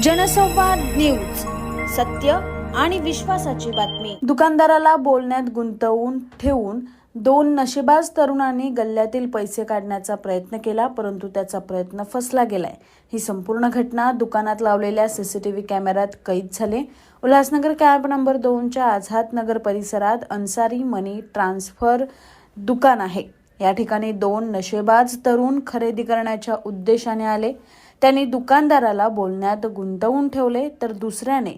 जनसंवाद न्यूज सत्य आणि विश्वासाची बातमी. दुकानदाराला बोलण्यात गुंतवून ठेवून दोन नशेबाज तरुणांनी गल्ल्यातील पैसे काढण्याचा प्रयत्न केला परंतु त्याचा प्रयत्न फसला गेलाय. ही संपूर्ण घटना दुकानात लावलेल्या सीसीटीव्ही कॅमेऱ्यात कैद झाले. उल्हासनगर कॅम्प नंबर दोनच्या आझाद नगर परिसरात अन्सारी मनी ट्रान्सफर दुकान आहे. या ठिकाणी दोन नशेबाज तरुण खरेदी करण्याच्या उद्देशाने आले. त्यांनी दुकानदाराला बोलण्यात गुंतवून ठेवले तर दुसऱ्याने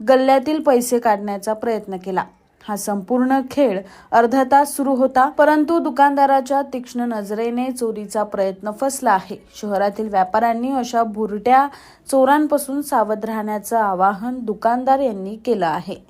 गल्ल्यातील पैसे काढण्याचा प्रयत्न केला. हा संपूर्ण खेळ अर्धा तास सुरू होता परंतु दुकानदाराच्या तीक्ष्ण नजरेने चोरीचा प्रयत्न फसला आहे. शहरातील व्यापाऱ्यांनी अशा भुरट्या चोरांपासून सावध राहण्याचं आवाहन दुकानदार यांनी केलं आहे.